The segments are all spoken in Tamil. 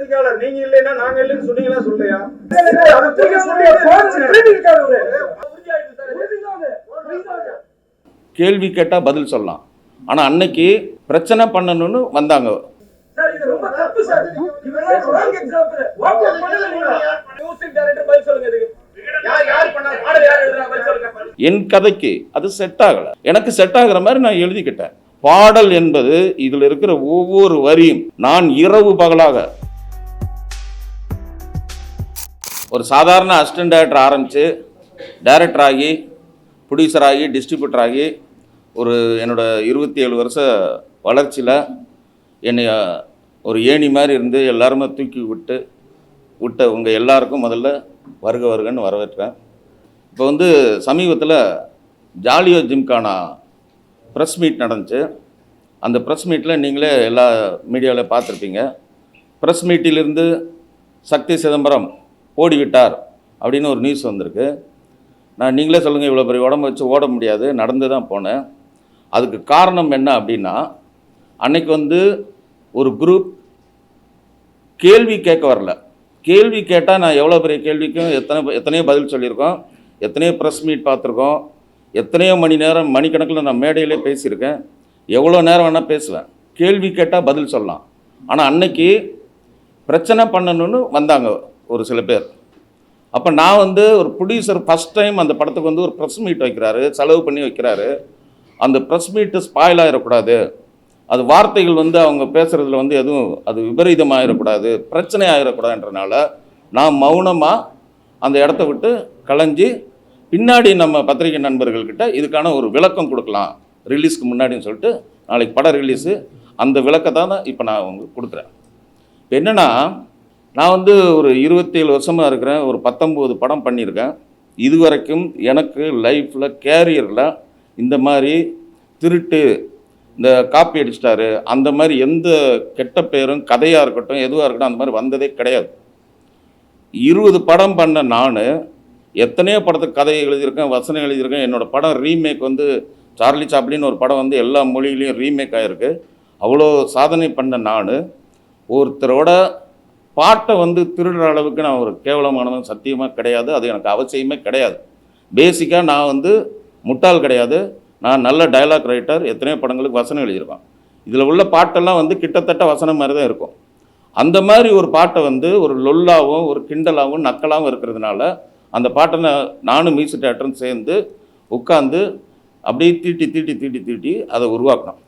பத்திரிக்கையாளர் நீங்க இல்லைன்னா நாங்க இல்லைன்னு சொன்னீங்களா சொல்லையா? கேள்வி கேட்டால் பதில் சொல்லலாம். ஆனால் அன்னைக்கு பிரச்சனை பண்ணணும்னு வந்தாங்க. என் கதைக்கு அது செட் ஆகலை. எனக்கு செட் ஆகுற மாதிரி நான் எழுதிக்கிட்டேன். பாடல் என்பது இதில் இருக்கிற ஒவ்வொரு வரியும் நான் இரவு பகலாக ஒரு சாதாரண அசிஸ்டன்ட் டேரக்டர் ஆரம்பித்து டேரக்டர் ஆகி ப்ரொடியூசர் ஆகி டிஸ்ட்ரிபியூட்டர் ஆகி ஒரு என்னோடய இருபத்தி ஏழு வருஷ வளர்ச்சியில் என்னை ஒரு ஏணி மாதிரி இருந்து எல்லாருமே தூக்கி விட்டு விட்ட உங்கள் எல்லாருக்கும் முதல்ல வருக வருகன்னு வரவேற்கிறேன். இப்போ வந்து சமீபத்தில் ஜாலியோ ஜிம்கானா ப்ரெஸ் மீட் நடந்துச்சு. அந்த ப்ரெஸ் மீட்டில் நீங்களே எல்லா மீடியாவில் பார்த்துருப்பீங்க. ப்ரெஸ் மீட்டிலிருந்து சக்தி சிதம்பரம் ஓடிவிட்டார் அப்படின்னு ஒரு நியூஸ் வந்திருக்கு. நான் நீங்களே சொல்லுங்கள் இவ்வளோ பெரிய உடம்பு வச்சு ஓட முடியாது நடந்து தான் போனேன். அதுக்கு காரணம் என்ன அப்படின்னா அன்னைக்கு வந்து ஒரு குரூப் கேள்வி கேட்க வரல. கேள்வி கேட்டால் நான் எவ்வளோ பெரிய கேள்விக்கும் எத்தனை எத்தனையோ பதில் சொல்லியிருக்கோம். எத்தனையோ ப்ரெஸ் மீட் பார்த்துருக்கோம். எத்தனையோ மணி நேரம் மணிக்கணக்கில் நான் மேடையிலே பேசியிருக்கேன். எவ்வளோ நேரம் வேணால் பேசுவேன். கேள்வி கேட்டால் பதில் சொல்லலாம். ஆனால் அன்னைக்கு பிரச்சனை பண்ணணும்னு வந்தாங்க. ஒரு சில பேர். அப்போ நான் வந்து ஒரு ப்ரொடியூசர் ஃபஸ்ட் டைம் அந்த படத்துக்கு வந்து ஒரு ப்ரெஸ் மீட் வைக்கிறாரு செலவு பண்ணி வைக்கிறாரு. அந்த ப்ரெஸ் மீட்டு ஸ்பாயில் ஆகிடக்கூடாது அது வார்த்தைகள் வந்து அவங்க பேசுகிறதுல வந்து எதுவும் அது விபரீதமாகிடக்கூடாது பிரச்சனை ஆகிடக்கூடாதுன்றனால நான் மௌனமாக அந்த இடத்த விட்டு கலைஞ்சி பின்னாடி நம்ம பத்திரிகை நண்பர்கள்கிட்ட இதுக்கான ஒரு விளக்கம் கொடுக்கலாம். ரிலீஸ்க்கு முன்னாடின்னு சொல்லிட்டு நாளைக்கு படம் ரிலீஸு அந்த விளக்கத்தை தான் இப்போ நான் உங்களுக்கு கொடுக்குறேன். என்னென்னா நான் வந்து ஒரு இருபத்தேழு வருஷமாக இருக்கிறேன். ஒரு பத்தொம்போது படம் பண்ணியிருக்கேன். இது வரைக்கும் எனக்கு லைஃப்பில் கேரியரில் இந்த மாதிரி திருட்டு இந்த காப்பி அடிச்சிட்டாரு அந்த மாதிரி எந்த கெட்ட பேரும் கதையாக இருக்கட்டும் எதுவாக இருக்கட்டும் அந்த மாதிரி வந்ததே கிடையாது. இருபது படம் பண்ண நான் எத்தனையோ படத்துக்கு கதை எழுதியிருக்கேன் வசனம் எழுதியிருக்கேன். என்னோடய படம் ரீமேக் வந்து சார்லி சாப்ளின்னு ஒரு படம் வந்து எல்லா மொழியிலையும் ரீமேக் ஆகிருக்கு அவ்வளோ சாதனை பண்ண நான் ஒருத்தரோட பாட்டை வந்து திருடுற அளவுக்கு நான் ஒரு கேவலமானவன் சத்தியமாக கிடையாது. அது எனக்கு அவசியமே கிடையாது. பேசிக்காக நான் வந்து முட்டாள் கிடையாது. நான் நல்ல டயலாக் ரைட்டர் எத்தனையோ படங்களுக்கு வசனம் எழுதியிருக்கேன் இதில் உள்ள பாட்டெல்லாம் வந்து கிட்டத்தட்ட வசனம் மாதிரி தான் இருக்கும். அந்த மாதிரி ஒரு பாட்டை வந்து ஒரு லொல்லாகவும் ஒரு கிண்டலாகவும் நக்கலாகவும் இருக்கிறதுனால அந்த பாட்டை நான் நானும் மியூசிக் டேரக்டரும் சேர்ந்து உட்காந்து அப்படியே தீட்டி தீட்டி தீட்டி தீட்டி அதை உருவாக்கணும்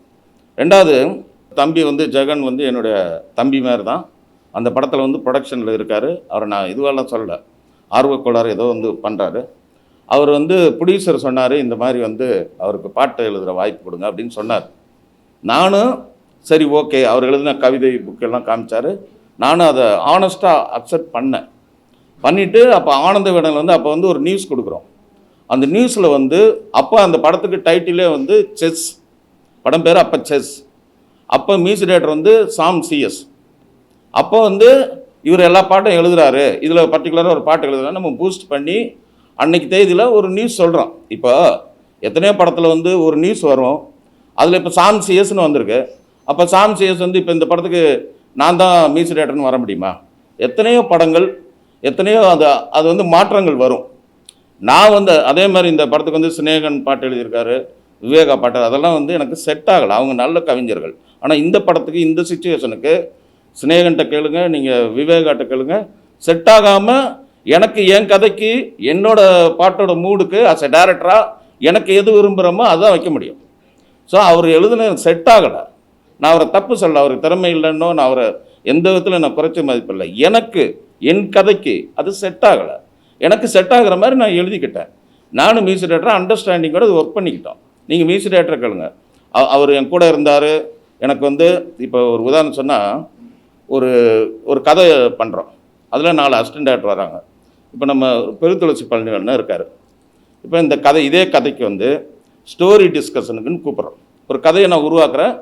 ரெண்டாவது தம்பி வந்து ஜெகன் வந்து என்னுடைய தம்பி மாதிரி தான். அந்த படத்தில் வந்து ப்ரொடக்ஷனில் இருக்கார். அவரை நான் இதுவெல்லாம் சொல்லலை. ஆர்வக்கோளாறு ஏதோ வந்து பண்ணுறாரு அவர் வந்து ப்ரொடியூசர் சொன்னார் இந்த மாதிரி வந்து அவருக்கு பாட்டு எழுதுகிற வாய்ப்பு கொடுங்க அப்படின்னு சொன்னார். நானும் சரி ஓகே. அவர் எழுதின கவிதை புக்கெல்லாம் காமிச்சார். நானும் அதை ஆனஸ்ட்டாக அக்செப்ட் பண்ணேன். பண்ணிவிட்டு அப்போ ஆனந்த விடல் வந்து அப்போ வந்து ஒரு நியூஸ் கொடுக்குறோம். அந்த நியூஸில் வந்து அப்போ அந்த படத்துக்கு டைட்டிலே வந்து செஸ். படம் பேர் அப்போ செஸ். அப்போ மியூசிக் டேரக்டர் வந்து சாம் சிஎஸ் அப்போ வந்து இவர் எல்லா பாட்டும் எழுதுறாரு. இதில் பர்டிகுலராக ஒரு பாட்டு எழுதுறாரு. நம்ம பூஸ்ட் பண்ணி அன்னைக்கு தேதியில் ஒரு நியூஸ் சொல்கிறோம் இப்போ எத்தனையோ படத்தில் வந்து ஒரு நியூஸ் வரும். அதில் இப்போ சாம் சிஎஸ்னு வந்திருக்கு. அப்போ சாம் சிஎஸ் வந்து இப்போ இந்த படத்துக்கு நான் தான் மியூசிக் டேரக்டர்னு வர முடியுமா? எத்தனையோ படங்கள் எத்தனையோ அது அது வந்து மாற்றங்கள் வரும். நான் வந்து அதே மாதிரி இந்த படத்துக்கு வந்து சினேகன் பாட்டு எழுதியிருக்காரு விவேகா பாட்டு அதெல்லாம் வந்து எனக்கு செட் ஆகலை. அவங்க நல்ல கவிஞர்கள். ஆனால் இந்த படத்துக்கு இந்த சுச்சுவேஷனுக்கு சிநேகன்ட்ட கேளுங்க நீங்கள் விவேகாட்ட கேளுங்க. செட் ஆகாமல் எனக்கு என் கதைக்கு என்னோட பாட்டோட மூடுக்கு அஸ் எ டேரக்டராக எனக்கு எது விரும்புகிறோமோ அதான் வைக்க முடியும். ஸோ அவர் எழுதுன செட் ஆகலை. நான் அவரை தப்பு சொல்ல அவருக்கு திறமை இல்லைன்னோ நான் அவரை எந்த விதத்தில் நான் குறைச்ச மதிப்பில்லை எனக்கு என் கதைக்கு அது செட் ஆகலை. எனக்கு செட் ஆகிற மாதிரி நான் எழுதிக்கிட்டேன். நானும் மியூசிக் டேரக்டராக அண்டர்ஸ்டாண்டிங்கோட அது ஒர்க் பண்ணிக்கிட்டோம். நீங்கள் மியூசிக் டேரக்டர் கேளுங்க. அவர் என் கூட இருந்தார். எனக்கு வந்து இப்போ ஒரு உதாரணம் சொன்னால் ஒரு ஒரு கதை பண்ணுறோம் அதில் நாலு அசிஸ்டன்ட் டேரக்டர் வராங்க. இப்போ நம்ம பெருந்துளசி பழனிவண்ணன் இருக்கார். இப்போ இந்த கதை இதே கதைக்கு வந்து ஸ்டோரி டிஸ்கஷனுக்குன்னு கூப்பிட்றோம். ஒரு கதையை நான் உருவாக்குறேன்.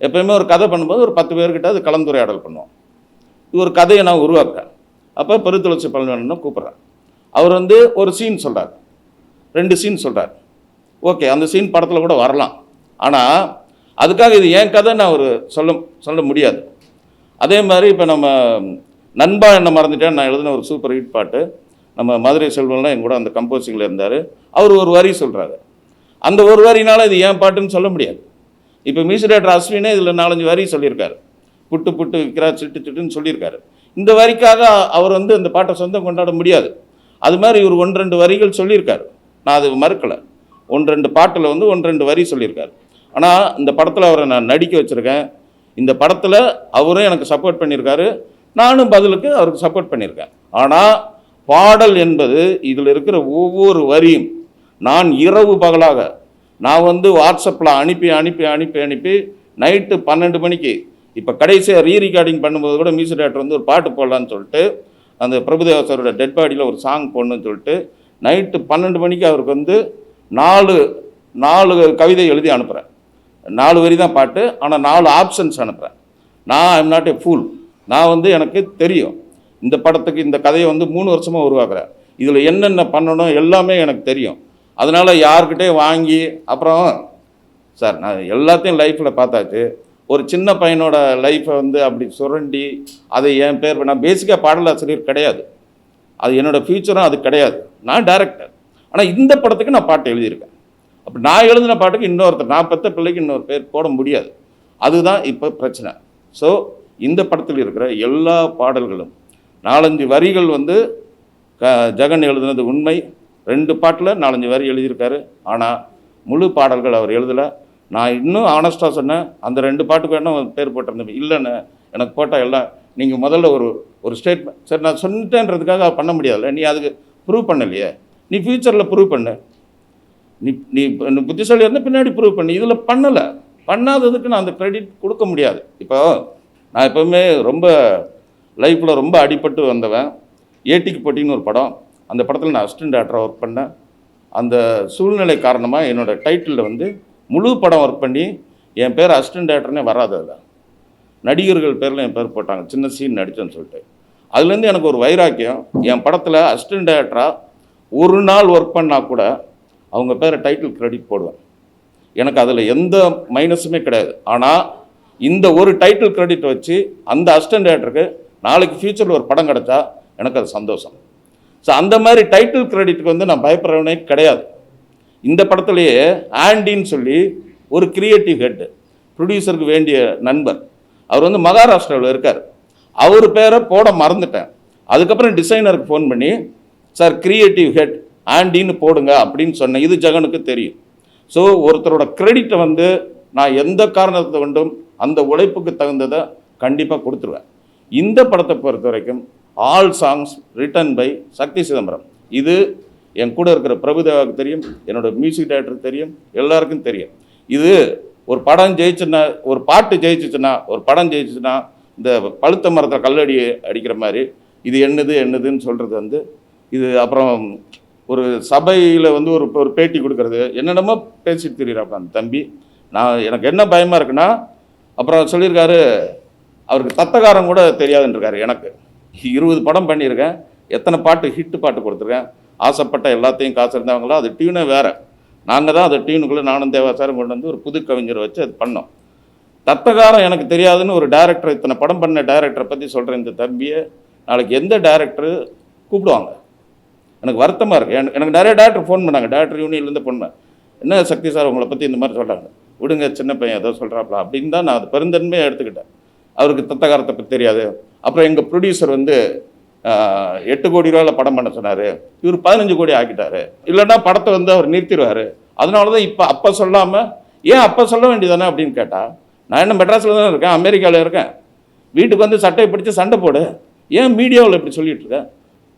எப்பயுமே ஒரு கதை பண்ணும்போது ஒரு பத்து பேர்கிட்ட அது கலந்துரையாடல் பண்ணுவோம். இது ஒரு கதையை நான் உருவாக்குறேன். அப்போ பெருந்துளசி பழனிவண்ணனை கூப்பிட்றேன். அவர் வந்து ஒரு சீன் சொல்கிறார் ரெண்டு சீன் சொல்கிறார் ஓகே அந்த சீன் படத்தில் கூட வரலாம். ஆனால் அதுக்காக இது ஏன் கதை நான் ஒரு சொல்ல சொல்ல முடியாது. அதே மாதிரி இப்போ நம்ம நண்பா என்ன மறந்துட்டேன் நான் எழுதின ஒரு சூப்பர் ஹிட் பாட்டு. நம்ம மதுரை செல்வம்லாம் என் கூட அந்த கம்போசிங்கில் இருந்தார். அவர் ஒரு வரி சொல்கிறாரு அந்த ஒரு வரினால இது ஏன் பாட்டுன்னு சொல்ல முடியாது. இப்போ மியூசிக் டேரக்டர் அஸ்வினே இதில் நாலஞ்சு வரி சொல்லியிருக்காரு. புட்டு புட்டு விற்கிறா சிட்டு சிட்டுன்னு சொல்லியிருக்காரு. இந்த வரிக்காக அவர் வந்து அந்த பாட்டை சொந்தம் கொண்டாட முடியாது. அது மாதிரி இவர் ஒன்று ரெண்டு வரிகள் சொல்லியிருக்காரு. நான் அது மறுக்கலை. ஒன்று ரெண்டு பாட்டில் வந்து ஒன்று ரெண்டு வரி சொல்லியிருக்காரு. ஆனால் இந்த படத்தில் அவரை நான் நடிக்க வச்சுருக்கேன். இந்த படத்தில் அவரும் எனக்கு சப்போர்ட் பண்ணியிருக்காரு. நானும் பதிலுக்கு அவருக்கு சப்போர்ட் பண்ணியிருக்கேன். ஆனால் பாடல் என்பது இதில் இருக்கிற ஒவ்வொரு வரியும் நான் இரவு பகலாக நான் வந்து வாட்ஸ்அப்பில் அனுப்பி அனுப்பி அனுப்பி அனுப்பி நைட்டு பன்னெண்டு மணிக்கு இப்போ கடைசியாக ரீ ரெக்கார்டிங் பண்ணும்போது கூட மியூசிக் டேரக்டர் வந்து ஒரு பாட்டு போடலான்னு சொல்லிட்டு அந்த பிரபுதேவாசரோட டெட் பாடியில் ஒரு சாங் போடணும்னு சொல்லிட்டு நைட்டு பன்னெண்டு மணிக்கு அவருக்கு வந்து நாலு நாலு கவிதை எழுதி அனுப்புகிறேன் நாலு வரி தான் பாட்டு ஆனால் நாலு ஆப்ஷன்ஸ் அனுப்புகிறேன் நான் ஐம் நாட் ஏ ஃபூல் நான் வந்து எனக்கு தெரியும். இந்த படத்துக்கு இந்த கதையை வந்து மூணு வருஷமாக உருவாக்குறேன். இதில் என்னென்ன பண்ணணும் எல்லாமே எனக்கு தெரியும். அதனால் யார்கிட்டே வாங்கி அப்புறம் சார் நான் எல்லாத்தையும் லைஃப்பில் பார்த்தாச்சு. ஒரு சின்ன பையனோட லைஃப்பை வந்து அப்படி சுரண்டி அதை என் பேர் நான் பேசிக்காக பாடலாசிரியர் கிடையாது. அது என்னோடய ஃப்யூச்சரும் அது கிடையாது. நான் டேரக்டர் ஆனால் இந்த படத்துக்கு நான் பாட்டு எழுதியிருக்கேன். அப்போ நான் எழுதின பாட்டுக்கு இன்னொருத்தர் நான் பெற்ற பிள்ளைக்கு இன்னொரு பேர் போட முடியாது. அதுதான் இப்போ பிரச்சனை. ஸோ இந்த படத்தில் இருக்கிற எல்லா பாடல்களும் நாலஞ்சு வரிகள் வந்து க ஜெகன் எழுதுனது உண்மை. ரெண்டு பாட்டில் நாலஞ்சு வரி எழுதியிருக்காரு. ஆனால் முழு பாடல்கள் அவர் எழுதலை. நான் இன்னும் ஆனஸ்டாக சொன்னேன் அந்த ரெண்டு பாட்டுக்கு வேணும் பேர் போட்டிருந்தேன் இல்லைண்ணே எனக்கு போட்டால் எல்லாம் நீங்கள் முதல்ல ஒரு ஒரு ஸ்டேட்மெண்ட் சரி நான் சொன்னிட்டேன்றதுக்காக பண்ண முடியாதுல்ல. நீ அதுக்கு ப்ரூவ் பண்ணலையே. நீ ஃப்யூச்சரில் ப்ரூவ் பண்ணு. நீ நீ நீ புத்திசாலி இருந்தால் பின்னாடி ப்ரூவ் பண்ணி. இதில் பண்ணலை. பண்ணாததுக்கு நான் அந்த க்ரெடிட் கொடுக்க முடியாது. இப்போ நான் எப்போவுமே ரொம்ப லைஃப்பில் ரொம்ப அடிபட்டு வந்தவன். ஏட்டிக்கு போட்டின்னு ஒரு படம். அந்த படத்தில் நான் அசிஸ்டன்ட் டேரக்டராக ஒர்க் பண்ணேன். அந்த சூழ்நிலை காரணமாக என்னோடய டைட்டிலில் வந்து முழு படம் ஒர்க் பண்ணி என் பேர் அசிஸ்டன்ட் டேரக்டர்னே வராது அதில். நடிகர்கள் பேரில் என் பேர் போட்டாங்க. சின்ன சீன் நடித்தேன்னு சொல்லிட்டு. அதுலேருந்து எனக்கு ஒரு வைராக்கியம். என் படத்தில் அசிஸ்டன்ட் டேரக்டராக ஒரு நாள் ஒர்க் பண்ணால் கூட அவங்க பேரை டைட்டில் கிரெடிட் போடுவேன். எனக்கு அதில் எந்த மைனஸுமே கிடையாது. ஆனால் இந்த ஒரு டைட்டில் கிரெடிட் வச்சு அந்த அசிஸ்டன்ட் டேரக்டருக்கு நாளைக்கு ஃப்யூச்சரில் ஒரு படம் கிடச்சா எனக்கு அது சந்தோஷம். ஸோ அந்த மாதிரி டைட்டில் கிரெடிட்டுக்கு வந்து நான் பயப்படுறவனே கிடையாது. இந்த படத்துலேயே ஆண்டின்னு சொல்லி ஒரு கிரியேட்டிவ் ஹெட்டு ப்ரொடியூசருக்கு வேண்டிய நண்பர் அவர் வந்து மகாராஷ்டிராவில் இருக்கார். அவர் பேரை போட மறந்துட்டேன். அதுக்கப்புறம் டிசைனருக்கு ஃபோன் பண்ணி சார் கிரியேட்டிவ் ஹெட் ஆண்டின்னு போடுங்க அப்படின்னு சொன்னேன் இது ஜெகனுக்கு தெரியும். ஸோ ஒருத்தரோட கிரெடிட்டை வந்து நான் எந்த காரணத்தை கொண்டும் அந்த உழைப்புக்கு தகுந்ததை கண்டிப்பாக கொடுத்துருவேன். இந்த படத்தை பொறுத்த வரைக்கும் all songs written by Shakthi Chidambaram. இது என் கூட இருக்கிற பிரபுதேவாவுக்கு தெரியும் என்னோட மியூசிக் டைரக்டருக்கு தெரியும் எல்லாருக்கும் தெரியும். இது ஒரு படம் ஜெயிச்சுன்னா ஒரு பாட்டு ஜெயிச்சுச்சுன்னா ஒரு படம் ஜெயிச்சுன்னா இந்த பழுத்த மரத்தில் கல்லடி அடிக்கிற மாதிரி இது என்னது என்னதுன்னு சொல்கிறது வந்து இது அப்புறம் ஒரு சபையில் வந்து ஒரு ஒரு பேட்டி கொடுக்கறது. என்னென்னமோ பேசிட்டு திரியிறாப்ப அந்த தம்பி. நான் எனக்கு என்ன பயமாக இருக்குன்னா அப்புறம் சொல்லியிருக்காரு அவருக்கு தத்தகாரம் கூட தெரியாதுன்றிருக்காரு எனக்கு. இருபது படம் பண்ணியிருக்கேன். எத்தனை பாட்டு ஹிட்டு பாட்டு கொடுத்துருக்கேன். ஆசைப்பட்ட எல்லாத்தையும் காசு இருந்தவங்களோ அது டியூனே வேறு. நாங்கள் தான் அதை டியூனுக்குள்ளே நானும் தேவாசாரம் கொண்டு வந்து ஒரு புது கவிஞரை வச்சு அது பண்ணோம். தத்தகாரம் எனக்கு தெரியாதுன்னு ஒரு டேரக்டர் இத்தனை படம் பண்ண டேரக்டரை பற்றி சொல்கிற இந்த தம்பியை நாளைக்கு எந்த டேரக்டரு கூப்பிடுவாங்க? எனக்கு வருத்தமாக இருக்குது எனக்கு எனக்கு நிறைய டேரக்டர் ஃபோன் பண்ணாங்க. டேரக்டர் யூனியன்லேருந்து பண்ணேன். என்ன சக்தி சார் உங்களை பற்றி இந்த மாதிரி சொல்கிறாங்க விடுங்க சின்ன பையன் ஏதோ சொல்கிறாப்ல அப்படின்னு தான் நான் அது பெருந்தன்மையாக எடுத்துக்கிட்டேன். அவருக்கு தத்தகாரத்தை பற்றி தெரியாது. அப்புறம் எங்கள் ப்ரொடியூசர் வந்து எட்டு கோடி ரூபாயில் படம் பண்ண சொன்னார். இவர் பதினஞ்சு கோடி ஆக்கிட்டாரு. இல்லைன்னா படத்தை வந்து அவர் நிறுத்திடுவார். அதனால தான் இப்போ அப்போ சொல்லாமல் ஏன் அப்போ சொல்ல வேண்டியதானே அப்படின்னு கேட்டால் நான் என்ன மெட்ராஸில் தானே இருக்கேன் அமெரிக்காவில் இருக்கேன். வீட்டுக்கு வந்து சட்டையை பிடிச்சி சண்டை போடு. ஏன் மீடியாவில் இப்படி சொல்லிகிட்டு இருக்கேன்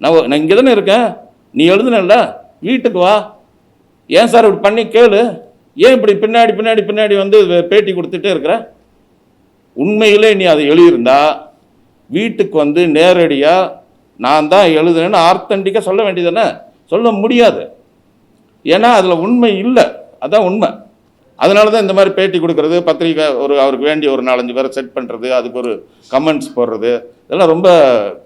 நான் நான் இங்கே தானே இருக்கேன். நீ எழுதுனல்ல வீட்டுக்கு வா. ஏன் சார் இப்படி பண்ணி கேளு? ஏன் இப்படி பின்னாடி பின்னாடி பின்னாடி வந்து பேட்டி கொடுத்துட்டே இருக்கிற? உண்மையிலே நீ அதை எழுதியிருந்தா வீட்டுக்கு வந்து நேரடியாக நான் தான் எழுதுனேன்னு ஆர்த்தண்டிக்காக சொல்ல வேண்டியதானே சொல்ல முடியாது. ஏன்னா அதில் உண்மை இல்லை. அதான் உண்மை. அதனால தான் இந்த மாதிரி பேட்டி கொடுக்கறது பத்திரிக்கை ஒரு அவருக்கு வேண்டிய ஒரு நாலஞ்சு பேரை செட் பண்ணுறது அதுக்கு ஒரு கமெண்ட்ஸ் போடுறது இதெல்லாம் ரொம்ப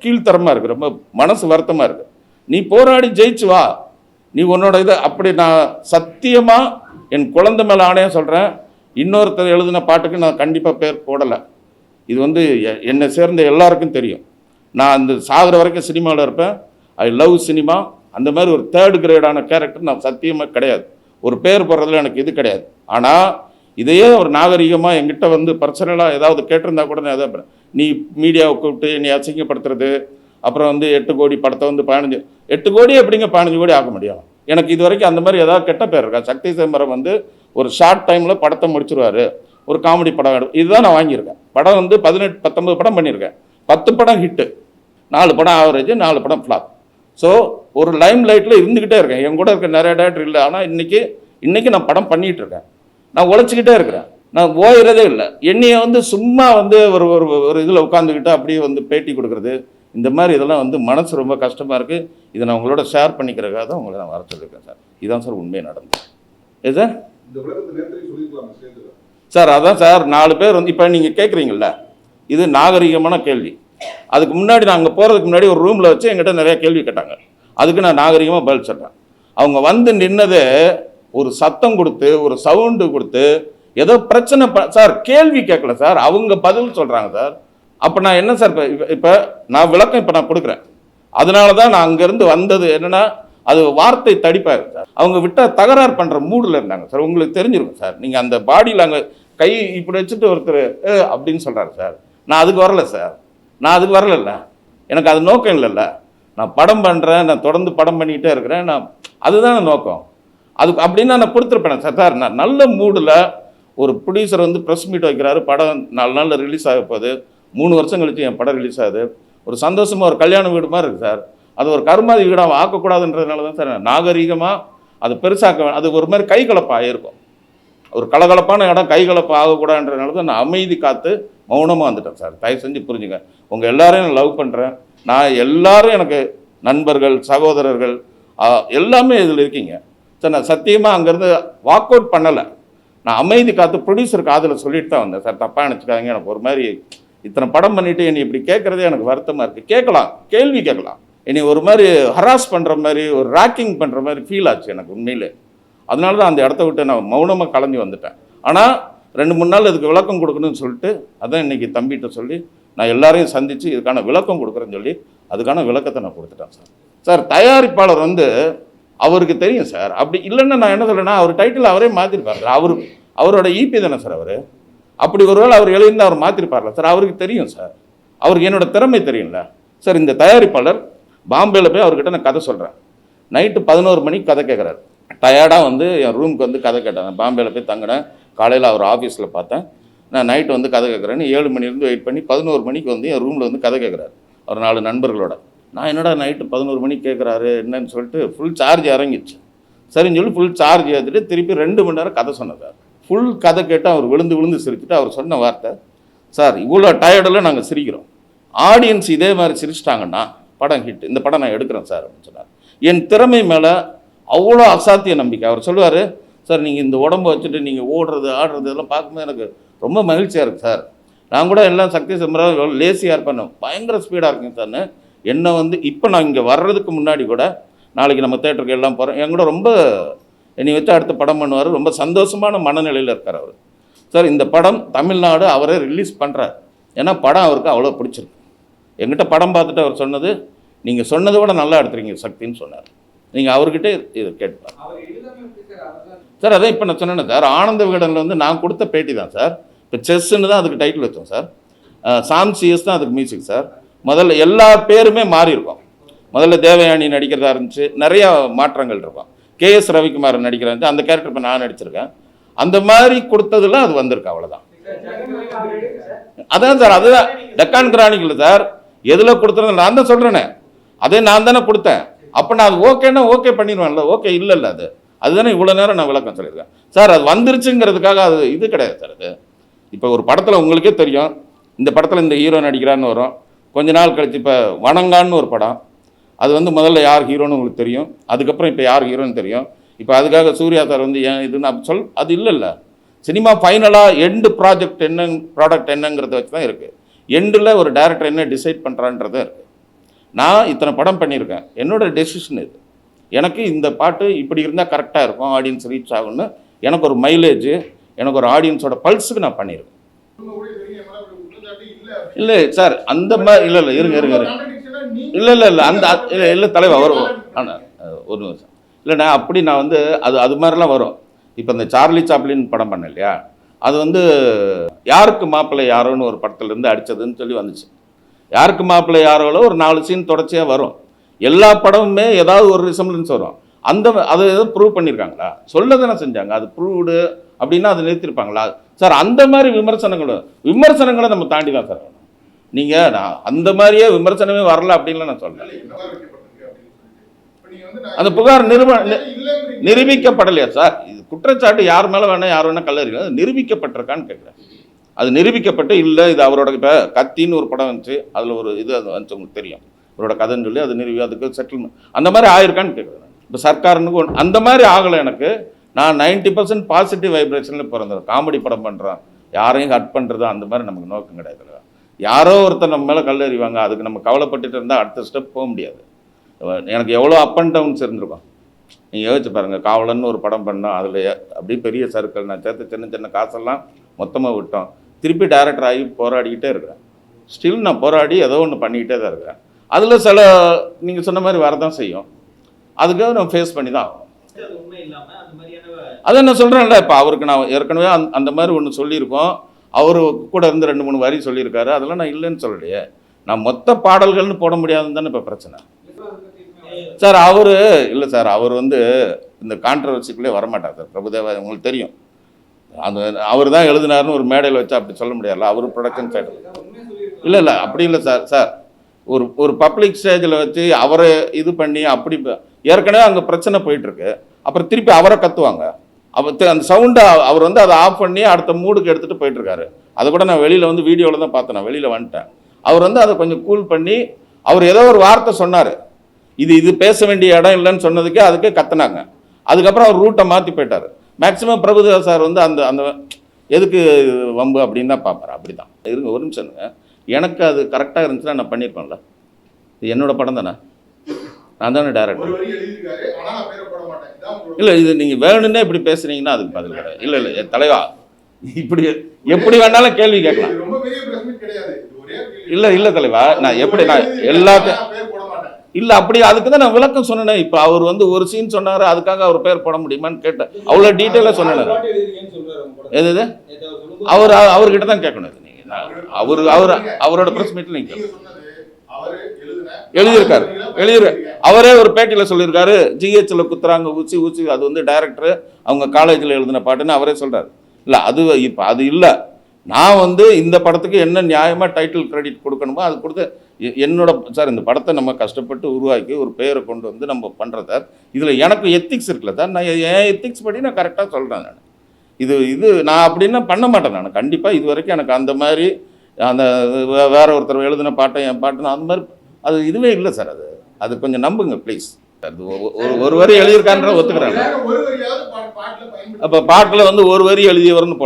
கீழ்த்தரமாக இருக்குது ரொம்ப மனசு வருத்தமாக இருக்குது நீ போராடி ஜெயிச்சு வா. நீ உன்னோட இதை அப்படி நான் சத்தியமாக என் குழந்தை மேலே ஆணையம் சொல்கிறேன் இன்னொருத்தர் எழுதின பாட்டுக்கு நான் கண்டிப்பாக பேர் போடலை. இது வந்து எ- என்னை சேர்ந்த எல்லாருக்கும் தெரியும். நான் அந்த சாகிற வரைக்கும் சினிமாவில் இருப்பேன். ஐ லவ் சினிமா அந்த மாதிரி ஒரு தேர்ட் கிரேடான கேரக்டர் நான் சத்தியமாக கிடையாது. ஒரு பேர் போடுறதுல எனக்கு இது கிடையாது. ஆனால் இதையே ஒரு நாகரிகமாக எங்கிட்ட வந்து பர்சனலாக ஏதாவது கேட்டிருந்தா கூட நான் எதாவது நீ மீடியாவை கூப்பிட்டு நீ அசிங்கப்படுத்துறது. அப்புறம் வந்து எட்டு கோடி படத்தை வந்து பதினஞ்சு எட்டு கோடி எப்படிங்க பதினஞ்சு கோடி ஆக முடியும்? எனக்கு இது வரைக்கும் அந்த மாதிரி ஏதாவது கெட்ட பேர் இருக்கா? சக்தி சிதம்பரம் வந்து ஒரு ஷார்ட் டைமில் படத்தை முடிச்சிருவாரு. ஒரு காமெடி படம் இதுதான் நான் வாங்கியிருக்கேன். படம் வந்து பதினெட்டு பத்தொன்பது படம் பண்ணியிருக்கேன். பத்து படம் ஹிட்டு நாலு படம் ஆவரேஜ் நாலு படம் ஃப்ளாப் ஸோ ஒரு லைம் லைட்டில் இருந்துக்கிட்டே இருக்கேன். என் கூட இருக்க நிறைய டேரக்டர் இல்லை. ஆனால் இன்றைக்கி இன்றைக்கி நான் படம் பண்ணிகிட்டு இருக்கேன். நான் உழைச்சிக்கிட்டே இருக்கிறேன். நான் ஓயிறதே இல்லை. என்னையை வந்து சும்மா வந்து ஒரு ஒரு ஒரு இதில் உட்காந்துக்கிட்டு அப்படியே வந்து பேட்டி கொடுக்குறது இந்த மாதிரி இதெல்லாம் வந்து மனசு ரொம்ப கஷ்டமாக இருக்குது இதை நான் உங்களோட ஷேர் பண்ணிக்கிறதுக்காக தான் உங்களை நான் வர சொல்லியிருக்கேன் சார். இதுதான் சார் உண்மையை நடந்தது. இது சார் சார் அதான் சார் நாலு பேர் வந்து இப்போ நீங்கள் கேட்குறீங்கல்ல இது நாகரிகமான கேள்வி. அதுக்கு முன்னாடி அங்கே போகிறதுக்கு முன்னாடி ஒரு ரூமில் வச்சு என்கிட்ட நிறைய கேள்வி கேட்டாங்க. அதுக்கு நான் நாகரிகமாக பதில் சொல்கிறேன் அவங்க வந்து நின்னதே ஒரு சத்தம் கொடுத்து ஒரு சவுண்டு கொடுத்து ஏதோ பிரச்சனை ப சார் கேள்வி கேட்கல சார். அவங்க பதில் சொல்கிறாங்க சார். அப்போ நான் என்ன சார் இப்போ இப்போ நான் விளக்கம் இப்போ நான் கொடுக்குறேன். அதனால தான் நான் அங்கேருந்து வந்தது என்னன்னா அது வார்த்தை தடிப்பாக சார். அவங்க விட்டால் தகராறு பண்ணுற மூடில் இருந்தாங்க சார். உங்களுக்கு தெரிஞ்சிருக்கும் சார். நீங்கள் அந்த பாடியில் அங்கே கை இப்படி வச்சுட்டு ஒருத்தர் அப்படின்னு சொல்கிறாரு சார். நான் அதுக்கு வரல சார். நான் அதுக்கு வரல எனக்கு அது நோக்கம் இல்லைல்ல. நான் படம் பண்ணுறேன் நான் தொடர்ந்து படம் பண்ணிக்கிட்டே இருக்கிறேன். நான் அதுதான் நோக்கம். அதுக்கு அப்படின்னா நான் கொடுத்துருப்பேன் சார். சார் நான் நல்ல மூடில் ஒரு ப்ரொடியூசர் வந்து ப்ரெஸ் மீட் வைக்கிறாரு. படம் நாலு நாளில் ரிலீஸ் ஆக போகுது. மூணு வருஷம் கழித்து என் படம் ரிலீஸ் ஆகுது. ஒரு சந்தோஷமாக ஒரு கல்யாண வீடு மாதிரி இருக்குது சார். அது ஒரு கருமாதி வீடாக ஆக்கக்கூடாதுன்றதுனால தான் சார் நாகரீகமாக அது பெருசாக்க அது ஒரு மாதிரி கைகலப்பாக இருக்கும் ஒரு கலகலப்பான இடம் கைகலப்பு ஆகக்கூடாதுன்றதுனால தான் நான் அமைதி காத்து மௌனமாக வந்துட்டேன் சார். தயவு செஞ்சு புரிஞ்சுங்க. உங்கள் எல்லாரையும் நான் லவ் பண்ணுறேன் நான் எல்லாரும் எனக்கு நண்பர்கள் சகோதரர்கள் எல்லாமே இதில் இருக்கீங்க. சார் நான் சத்தியமாக அங்கேருந்து வாக் அவுட் பண்ணலை. நான் அமைதி காத்து ப்ரொடியூசர் காதில் சொல்லிட்டு தான் வந்தேன் சார். தப்பாக நினச்சிக்காதீங்க. எனக்கு ஒரு மாதிரி இத்தனை படம் பண்ணிட்டு என்னை இப்படி கேட்குறதே எனக்கு வருத்தமாக இருக்குது கேட்கலாம். கேள்வி கேட்கலாம். என்னை ஒரு மாதிரி ஹராஸ் பண்ணுற மாதிரி ஒரு ராக்கிங் பண்ணுற மாதிரி ஃபீல் ஆச்சு எனக்கு உண்மையிலே. அதனால தான் அந்த இடத்த விட்டு நான் மௌனமாக கலந்து வந்துட்டேன். ஆனால் ரெண்டு மூணு நாள் இதுக்கு விளக்கம் கொடுக்கணும்னு சொல்லிட்டு அதான் இன்றைக்கி தம்பிகிட்ட சொல்லி நான் எல்லாரையும் சந்தித்து இதுக்கான விளக்கம் கொடுக்குறேன்னு சொல்லி அதுக்கான விளக்கத்தை நான் கொடுத்துட்டேன் சார். சார் தயாரிப்பாளர் வந்து அவருக்கு தெரியும் சார். அப்படி இல்லைன்னா நான் என்ன சொல்கிறேன்னா அவர் டைட்டில் அவரே மாற்றிருப்பார் அவர் அவரோட ஈபி தானே சார் அவர்? அப்படி ஒருவேளை அவர் எழுதியிருந்தால் அவர் மாற்றிருப்பார்ல சார் அவருக்கு தெரியும் சார். அவருக்கு என்னோட திறமை தெரியும்ல. சார் இந்த தயாரிப்பாளர் பாம்பேயில் போய் அவர்கிட்ட நான் கதை சொல்கிறேன் நைட்டு பதினோரு மணிக்கு கதை கேட்குறாரு. டயர்டாக வந்து என் ரூமுக்கு வந்து கதை கேட்டேன். பாம்பேல போய் தங்கினேன். காலையில் அவர் ஆஃபீஸில் பார்த்தேன். நான் நைட்டு வந்து கதை கேட்குறேன்னு ஏழு மணிலேருந்து வெயிட் பண்ணி பதினோரு மணிக்கு வந்து என் ரூமில் வந்து கதை கேட்குறாரு. ஒரு நாலு நண்பர்களோட. நான் என்னடா நைட்டு பதினோரு மணிக்கு கேட்குறாரு என்னன்னு சொல்லிட்டு ஃபுல் சார்ஜ் இறங்கிச்சு சரின்னு சொல்லி ஃபுல் சார்ஜ் ஏற்றிட்டு திருப்பி ரெண்டு மணி நேரம் கதை சொன்னேன் சார் ஃபுல் கதை கேட்டால் அவர் விழுந்து விழுந்து சிரிச்சுட்டு அவர் சொன்ன வார்த்தை சார் இவ்வளோ டயர்டில் நாங்கள் சிரிக்கிறோம். ஆடியன்ஸ் இதே மாதிரி சிரிச்சிட்டாங்கன்னா படம் ஹிட் இந்த படம் நான் எடுக்கிறேன் சார் அப்படின்னு சொன்னார். என் திறமை மேலே அவ்வளோ அசாத்திய நம்பிக்கை. அவர் சொல்லுவார் சார் நீங்கள் இந்த உடம்ப வச்சுட்டு நீங்கள் ஓடுறது ஆடுறது இதெல்லாம் பார்க்கும்போது எனக்கு ரொம்ப மகிழ்ச்சியாக இருக்குது சார். நான் கூட எல்லாம் சக்தி சம்பரம் லேசியாக இருப்பேன் பயங்கர ஸ்பீடாக இருக்குங்க சார்னு என்னை வந்து இப்போ நான் இங்கே வர்றதுக்கு முன்னாடி கூட நாளைக்கு நம்ம தேட்டருக்கு எல்லாம் போகிறோம் என் கூட ரொம்ப என்னை வச்சு அடுத்த படம் பண்ணுவார். ரொம்ப சந்தோஷமான மனநிலையில் இருக்கார் அவர். சார் இந்த படம் தமிழ்நாடு அவரே ரிலீஸ் பண்ணுறார் ஏன்னா படம் அவருக்கு அவ்வளோ பிடிச்சிருக்கு. எங்கிட்ட படம் பார்த்துட்டு அவர் சொன்னது நீங்கள் சொன்னதை விட நல்லா எடுத்துறீங்க சக்தின்னு சொன்னார். நீங்கள் அவர்கிட்ட இது கேட்பார் சார் அதான் இப்போ நான் சொன்னேன் சார் ஆனந்த விகடனில் வந்து நான் கொடுத்த பேட்டி தான் சார். இப்போ செஸ்ஸுன்னு தான் அதுக்கு டைட்டில் வச்சோம் சார். சாம் சிஎஸ் தான் அதுக்கு மியூசிக் சார். முதல்ல எல்லா பேருமே மாறி இருக்கும் முதல்ல தேவயானி நடிக்கிறதா இருந்துச்சு. நிறையா மாற்றங்கள் இருக்கும். கே எஸ் ரவிக்குமார் நடிக்கிறாரு அந்த கேரக்டர் இப்போ நான் நடிச்சிருக்கேன். அந்த மாதிரி கொடுத்ததுல அது வந்திருக்கு அவ்வளோதான் அதான் சார் அதுதான். டெக்கான் கிரானிக்கல் சார் எதில் கொடுத்துறது நான் தான் சொல்கிறேனே அதே நான் தானே கொடுத்தேன். அப்போ நான் அது ஓகேன்னா ஓகே பண்ணிடுவேன்ல. ஓகே இல்லைல்ல அது. அதுதானே இவ்வளோ நேரம் நான் விளக்கம் சொல்லியிருக்கேன். சார் அது வந்துருச்சுங்கிறதுக்காக அது இது கிடையாது சார் அது. இப்போ ஒரு படத்தில் உங்களுக்கே தெரியும். இந்த படத்தில் இந்த ஹீரோ நடிக்கிறான்னு வரும். கொஞ்ச நாள் கழிச்சு இப்போ வணங்கான்னு ஒரு படம். அது வந்து முதல்ல யார் ஹீரோன்னு உங்களுக்கு தெரியும். அதுக்கப்புறம் இப்போ யார் ஹீரோன்னு தெரியும். இப்போ அதுக்காக சூர்யா சார் வந்து ஏன் இதுன்னு அப்படி சொல் அது இல்லைல்ல. சினிமா ஃபைனலாக எண்டு ப்ராஜெக்ட் என்ன ப்ராடக்ட் என்னங்கிறத வச்சு தான் இருக்குது எண்டில் ஒரு டேரக்டர் என்ன டிசைட் பண்ணுறான்றதும் இருக்குது நான் இத்தனை படம் பண்ணியிருக்கேன். என்னோட டெசிஷன் இது. எனக்கு இந்த பாட்டு இப்படி இருந்தால் கரெக்டாக இருக்கும் ஆடியன்ஸ் ரீச் ஆகும்னு எனக்கு ஒரு மைலேஜ் எனக்கு ஒரு ஆடியன்ஸோட பல்ஸுக்கு நான் பண்ணியிருக்கேன். இல்லை. சார் அந்த மாதிரி இல்லை இல்லை இருங்க இருங்க இருங்க. இல்லை இல்லை இல்லை அந்த இல்லை இல்லை தலைவர் வரும் ஆனால் ஒரு நிமிஷம். இல்லைண்ணா அப்படி நான் வந்து அது அது மாதிரிலாம் வரும். இப்போ இந்த சார்லி சாப்ளின் படம் பண்ண இல்லையா? அது வந்து யாருக்கு மாப்பிள்ளை யாரோன்னு ஒரு படத்துல இருந்து அடிச்சதுன்னு சொல்லி வந்துச்சு. யாருக்கு மாப்பிள்ளை யாரோல ஒரு நாலு சீன் தொடர்ச்சியாக வரும். எல்லா படமுமே ஏதாவது ஒரு ரிசம்பிளன்ஸ் வரும். அந்த அதை எதுவும் ப்ரூவ் பண்ணியிருக்காங்களா சொல்ல தானே செஞ்சாங்க. அது ப்ரூவ்டு அப்படின்னா அதை நிறுத்திருப்பாங்களா? சார் அந்த மாதிரி விமர்சனங்களும் விமர்சனங்களை நம்ம தாண்டி தான் சார் நீங்கள் நான் அந்த மாதிரியே விமர்சனமே வரல அப்படின்லாம் நான் சொல்றேன் அந்த புகார் நிரூப நிரூபிக்கப்படலையா சார்? இது குற்றச்சாட்டு யார் மேலே வேணா யார் வேணா கல்லறிக்கலாம் அது நிரூபிக்கப்பட்டிருக்கான்னு கேட்குறேன். அது நிரூபிக்கப்பட்டு இல்லை இது அவரோட இப்போ கத்தின்னு ஒரு படம் வந்துச்சு. அதில் ஒரு இது அது வந்துச்சு உங்களுக்கு தெரியும். அவரோட கதைன்னு சொல்லி அது நிரூபி அதுக்கு செட்டில்மெண்ட் அந்த மாதிரி ஆயிருக்கான்னு கேட்குறேன் இப்போ சர்க்காருன்னு ஒன்று அந்த மாதிரி ஆகலை எனக்கு. நான் 90% பர்சன்ட் பாசிட்டிவ் வைப்ரேஷனில் பிறந்தேன் காமெடி படம் பண்ணுறேன் யாரையும் கட் பண்ணுறது அந்த மாதிரி நமக்கு நோக்கம் கிடையாது. யாரோ ஒருத்தர் நம்ம மேலே கல் எறிவாங்க. அதுக்கு நம்ம கவலைப்பட்டுட்டு இருந்தால் அடுத்த ஸ்டெப் போக முடியாது. எனக்கு எவ்வளோ அப் அண்ட் டவுன்ஸ் இருந்திருக்கும். நீங்கள் யோசிச்சு பாருங்கள் காவலன்னு ஒரு படம் பண்ணோம். அதில் அப்படியே பெரிய சர்க்கிள் நான் சேர்த்து சின்ன சின்ன காசெல்லாம் மொத்தமாக விட்டோம். திருப்பி டைரக்டர் ஆகி போராடிக்கிட்டே இருக்கிறேன். ஸ்டில் நான் போராடி ஏதோ ஒன்று பண்ணிக்கிட்டே தான் இருக்கிறேன். அதில் சில நீங்கள் சொன்ன மாதிரி வரதான் செய்யும். அதுக்காக நம்ம ஃபேஸ் பண்ணி தான் ஆகணும். அது நான் சொல்கிறேன்ல இப்போ அவருக்கு நான் ஏற்கனவே அந்த அந்த மாதிரி ஒன்று சொல்லியிருக்கோம். அவர் கூட இருந்து ரெண்டு மூணு வரி சொல்லியிருக்காரு. அதெல்லாம் நான் இல்லைன்னு சொல்லலையே. நான் மொத்த பாடல்கள்னு போட முடியாதுன்னு தானே இப்போ பிரச்சனை. சார் அவர் இல்லை சார் அவர் வந்து இந்த கான்ட்ரவர்சிக்குள்ளே வரமாட்டார் சார். பிரபுதேவா உங்களுக்கு தெரியும். அது அவர் தான் எழுதினாருன்னு ஒரு மேடையில் வச்சு அப்படி சொல்ல முடியாதுல்ல. அவர் ப்ரொடக்ஷன் சைடு இல்லை இல்லை அப்படி இல்லை சார் சார். ஒரு ஒரு பப்ளிக் ஸ்டேஜில் வச்சு அவரை இது பண்ணி அப்படி ஏற்கனவே அங்கே பிரச்சனை போயிட்டுருக்கு அப்புறம் திருப்பி அவரை கத்துவாங்க. அப்போ அந்த சவுண்டை அவர் வந்து அதை ஆஃப் பண்ணி அடுத்த மூடுக்கு எடுத்துகிட்டு போயிட்டுருக்காரு. அதை கூட நான் வெளியில் வந்து வீடியோவில் தான் பார்த்தேன் நான் வெளியில் வந்துட்டேன். அவர் வந்து அதை கொஞ்சம் கூல் பண்ணி அவர் ஏதோ ஒரு வார்த்தை சொன்னார். இது இது பேச வேண்டிய இடம் இல்லைன்னு சொன்னதுக்கே அதுக்கே கத்துனாங்க. அதுக்கப்புறம் அவர் ரூட்டை மாற்றி போயிட்டார். மேக்ஸிமம் பிரபுதேவா சார் வந்து அந்த அந்த எதுக்கு வம்பு அப்படின்னு தான் பார்ப்பாரு. அப்படி தான் இருங்க ஒரு நிமிஷம் எனக்கு அது கரெக்டாக இருந்துச்சுன்னா நான் பண்ணியிருப்பேன்ல. இது என்னோடய படம் தானே? நான் தானே டேரக்டர் ஒரு வரி எழுதியிருக்காரு ஆனா நான் பேரை போட மாட்டேன். இதான் உங்களோட இல்லை இது நீங்கள் வேணும்னே இப்படி பேசுனீங்கன்னா அதுக்கு பதில் கிடையாது. இல்லை இல்லை என் தலைவா இப்படி எப்படி வேணாலும் கேள்வி கேட்கலாம். இது ரொம்ப பெரிய பிரச்சனை கிடையாது. இது ஒரே கேள்வி. இல்லை இல்லை தலைவா நான் எப்படி நான் எல்லாத்தையும் நான் பேர் போட மாட்டேன். இல்லை அப்படி அதுக்கு தான் நான் விளக்கம் சொன்னேன். இப்போ அவர் வந்து ஒரு சீன் சொன்னார் அதுக்காக அவர் பேர் போட முடியுமான்னு கேட்டேன். அவ்வளோ டீட்டெயிலாக சொன்னேன். எது அவர் அவர்கிட்ட தான் கேட்கணும். இது நீங்கள் அவர் அவர் அவரோட ப்ரெஸ் மீட்டில் நீங்கள் எழுதியிருக்காரு. எழுதிரு அவரே ஒரு பேட்டியில் சொல்லியிருக்காரு. ஜிஹெச்சில் குத்துறாங்க ஊசி ஊசி. அது வந்து டைரக்டர் அவங்க காலேஜில் எழுதின பாட்டுன்னு அவரே சொல்கிறார் இல்லை அது இப்போ அது இல்லை. நான் வந்து இந்த படத்துக்கு என்ன நியாயமாக டைட்டில் கிரெடிட் கொடுக்கணுமோ அது கொடுத்து என்னோட சார் இந்த படத்தை நம்ம கஷ்டப்பட்டு உருவாக்கி ஒரு பேரை கொண்டு வந்து நம்ம பண்ணுறத இதில் எனக்கு எத்திக்ஸ் இருக்குல்ல சார் நான் என் எத்திக்ஸ் படி நான் கரெக்டாக சொல்கிறேன் நான். இது இது நான் அப்படின்னா பண்ண மாட்டேன் நான். கண்டிப்பாக இது வரைக்கும் எனக்கு அந்த மாதிரி அந்த வேற ஒருத்தர் எழுதின பாட்டை என் பாட்டுன்னு அந்த மாதிரி அது இதுவே இல்லை சார் அது. அது கொஞ்சம் நம்புங்க ப்ளீஸ் அது ஒரு ஒரு வரி எழுதியிருக்கான்ற பயன்படுத்தி அப்போ பாட்டில் வந்து ஒரு வரி எழுதியவர்னு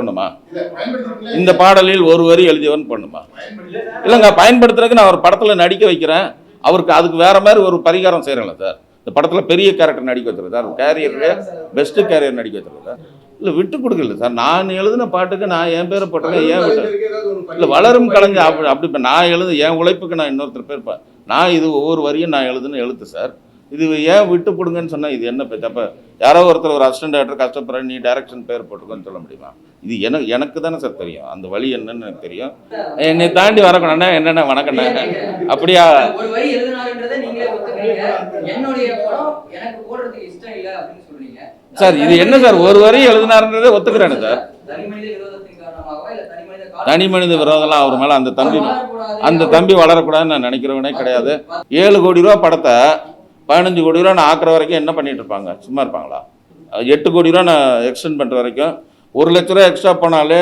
பயன்படுத்திருக்கீங்களா? இந்த பாடலில் ஒரு வரி எழுதியவர்னு பயன்படுத்தி- இல்லைங்க பயன்படுத்துறதுக்கு நான் ஒரு படத்தில் நடிக்க வைக்கிறேன். அவருக்கு அதுக்கு வேற மாதிரி ஒரு பரிகாரம் செய்கிறேன்ல சார். இந்த படத்தில் பெரிய கேரக்டர் நடிக்க வச்சிருக்கேன் சார். கேரியருக்கு பெஸ்ட்டு கேரியர் நடிக்க வச்சிருக்கேன் சார். இல்லை விட்டு கொடுக்கல சார். நான் எழுதின பாட்டுக்கு நான் என் பேரை போட்டிருக்கேன் ஏன் விட்டு இல்லை வளரும் கலைஞர் அப்படி அப்படி இப்போ நான் எழுது என் உழைப்புக்கு நான் இன்னொருத்தர் பேர் பா- நான் இது ஒவ்வொரு வரியும் நான் எழுதுன எழுத்து சார். இது ஏன் விட்டு கொடுங்கன்னு சொன்னால் இது என்ன பேச்சு? அப்போ யாரோ ஒருத்தர் ஒரு அசிஸ்டன்ட் டேரக்டர் கஷ்டப்படுற நீ டைரக்ஷன் பேர் போட்டுக்கோன்னு சொல்ல முடியுமா? இது எனக்கு எனக்கு தானே சார் தெரியும். அந்த வழி என்னன்னு எனக்கு தெரியும். என்னை தாண்டி வரக்கணும்னா என்னென்ன வணக்கண்ணே அப்படியா? சார் இது என்ன சார்? ஒரு வரி எழுதினாருன்றதே ஒத்துக்கிறேன்னு சார். தனி மனித விரோதம்லாம் அவர் மேலே அந்த தம்பி. அந்த தம்பி வளரக்கூடாதுன்னு நான் நினைக்கிறவனே கிடையாது. ஏழு கோடி ரூபா படத்தை பதினஞ்சு கோடி ரூபா நான் ஆக்குற வரைக்கும் என்ன பண்ணிட்டு இருப்பாங்க? சும்மா இருப்பாங்களா? எட்டு கோடி ரூபா நான் எக்ஸ்டெண்ட் பண்ணுற வரைக்கும் ஒரு லட்ச ரூபா எக்ஸ்ட்ரா போனாலே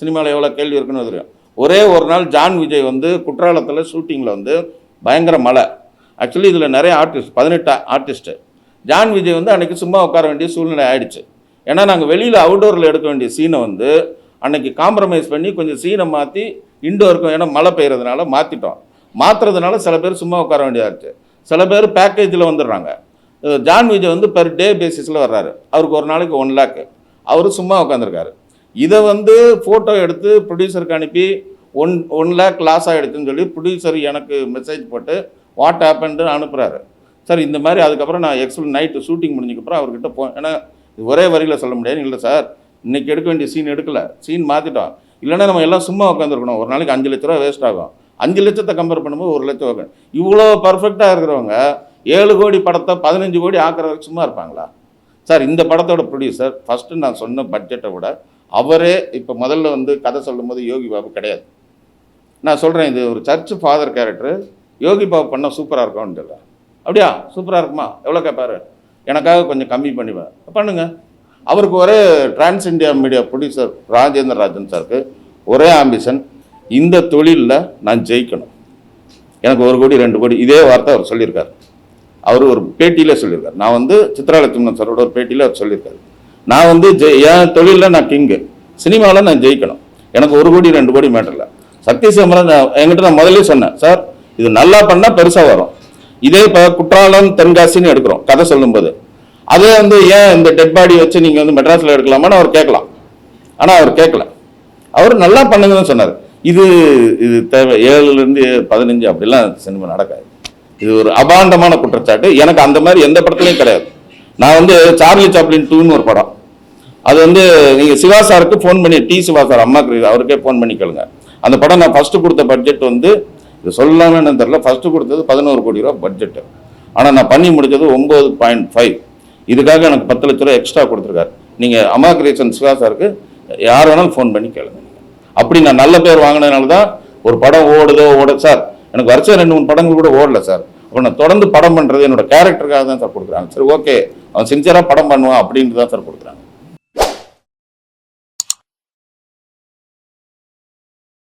சினிமாவில் எவ்வளோ கேள்வி இருக்குன்னு தெரியும். ஒரே ஒரு நாள் ஜான் விஜய் வந்து குற்றாலத்தில் ஷூட்டிங்கில் வந்து பயங்கர மழை. ஆக்சுவலி இதில் நிறைய ஆர்டிஸ்ட் பதினெட்டு ஆர்டிஸ்ட்டு ஜான் விஜய் வந்து அன்றைக்கி சும்மா உட்கார வேண்டிய சூழ்நிலை ஆயிடுச்சு. ஏன்னா நாங்கள் வெளியில் அவுட்டோரில் எடுக்க வேண்டிய சீனை வந்து அன்னைக்கு காம்ப்ரமைஸ் பண்ணி கொஞ்சம் சீனை மாற்றி இன்டோருக்கும் ஏன்னா மழை பெய்கிறதுனால மாற்றிட்டோம் மாற்றுறதுனால சில பேர் சும்மா உட்கார வேண்டியதாச்சு. சில பேர் பேக்கேஜில் வந்துடுறாங்க. ஜான் விஜய் வந்து பெர் டே பேசிஸில் வர்றாரு. அவருக்கு ஒரு நாளைக்கு ஒன் லேக்கு அவர் சும்மா உட்காந்துருக்காரு இதை வந்து ஃபோட்டோ எடுத்து ப்ரொடியூசருக்கு அனுப்பி ஒன் ஒன் லேக் லாஸ் ஆகிடுச்சுன்னு சொல்லி ப்ரொடியூசர் எனக்கு மெசேஜ் போட்டு வாட் ஆப்பன்ட்டு அனுப்புகிறாரு சார் இந்த மாதிரி அதுக்கப்புறம் நான் எக்ஸ்பிள் நைட்டு ஷூட்டிங் முடிஞ்சதுக்கப்புறம் அவர்கிட்ட போ ஏன்னா இது ஒரே வரியில் சொல்ல முடியாது. இல்லை சார் இன்றைக்கி எடுக்க வேண்டிய சீன் எடுக்கலை. சீன் மாற்றிட்டோம் இல்லைன்னா நம்ம எல்லாம் சும்மா உட்காந்துருக்கணும் ஒரு நாளைக்கு அஞ்சு லட்ச ரூபா வேஸ்ட் ஆகும். அஞ்சு லட்சத்தை கம்பேர் பண்ணும்போது ஒரு லட்சம் ஆகும். இவ்வளோ பர்ஃபெக்டாக இருக்கிறவங்க ஏழு கோடி படத்தை பதினஞ்சு கோடி ஆக்குறதுக்கு சும்மா இருப்பாங்களா? சார் இந்த படத்தோட ப்ரொடியூசர் ஃபஸ்ட்டு நான் சொன்ன பட்ஜெட்டை விட அவரே இப்போ முதல்ல வந்து கதை சொல்லும்போது யோகி பாபு கிடையாது. நான் சொல்கிறேன் இது ஒரு church father character Yogi Babu பண்ணால் சூப்பராக இருக்கும்னு சொல்கிறேன் அப்படியா? சூப்பராக இருக்குமா? எவ்வளோ கேட்பாரு எனக்காக கொஞ்சம் கம்மி பண்ணிவேன் பண்ணுங்க. அவருக்கு ஒரே Trans India Media producer Rajendra Rajan சாருக்கு ஒரே ஆம்பிஷன் இந்த தொழிலில் நான் ஜெயிக்கணும். எனக்கு ஒரு கோடி ரெண்டு கோடி இதே வார்த்தை அவர் சொல்லியிருக்காரு. அவர் ஒரு பேட்டியில் சொல்லியிருக்காரு. நான் வந்து சித்ராலட்சுமணன் சாரோட ஒரு பேட்டியில் அவர் சொல்லியிருக்காரு. நான் வந்து ஜெய் என் தொழிலில் நான் கிங்கு சினிமாவில் நான் ஜெயிக்கணும். எனக்கு ஒரு கோடி ரெண்டு கோடி மேட்டரில் சக்தி சிதம்பரம் நான் என்கிட்ட நான் முதல்ல சொன்னேன் சார் இது நல்லா பண்ணால் பெருசாக வரும். இதே இப்போ குற்றாலம் தென்காசின்னு எடுக்கிறோம் கதை சொல்லும்போது. அதே வந்து ஏன் இந்த டெட் பாடி வச்சு நீங்கள் வந்து மெட்ராஸில் எடுக்கலாமான்னு அவர் கேட்கலாம். ஆனால் அவர் கேட்கல. அவர் நல்லா பண்ணுங்கன்னு சொன்னார். இது இது தேவை ஏழுலேருந்து பதினஞ்சு அப்படிலாம் சினிமா நடக்காது. இது ஒரு அபாண்டமான குற்றச்சாட்டு. எனக்கு அந்த மாதிரி எந்த படத்துலையும் கிடையாது. நான் வந்து சார்லி சாப்ளின் டூன்னு ஒரு படம். அது வந்து நீங்கள் சிவா சாருக்கு ஃபோன் பண்ணி டி சிவா சார் அம்மாக்கு அவருக்கே ஃபோன் பண்ணி கேளுங்க. அந்த படம் நான் ஃபஸ்ட்டு கொடுத்த பட்ஜெட் வந்து இது சொல்லலாம்னு தெரில ஃபஸ்ட்டு கொடுத்தது பதினோரு கோடி ரூபா பட்ஜெட்டு ஆனால் நான் பண்ணி முடிச்சது ஒம்பது பாயிண்ட் ஃபைவ் இதுக்காக எனக்கு பத்து லட்ச ரூபா எக்ஸ்ட்ரா கொடுத்துருக்காரு. நீங்கள் அம்மா கிரியேஷன் சிவா சாருக்கு யார் வேணாலும் ஃபோன் பண்ணி கேளுங்க. அப்படி நான் நல்ல பேர் வாங்கினதுனால தான் ஒரு படம் ஓடுதோ ஓட சார் எனக்கு வருஷம் ரெண்டு மூணு படங்கள் கூட ஓடல சார். அப்போ நான் தொடர்ந்து படம் பண்ணுறது என்னோட கேரக்டருக்காக தான் சார் கொடுக்குறாங்க. சரி ஓகே அவன் சின்சியராக படம் பண்ணுவான் அப்படின்ட்டு தான் சார் கொடுக்குறாங்க.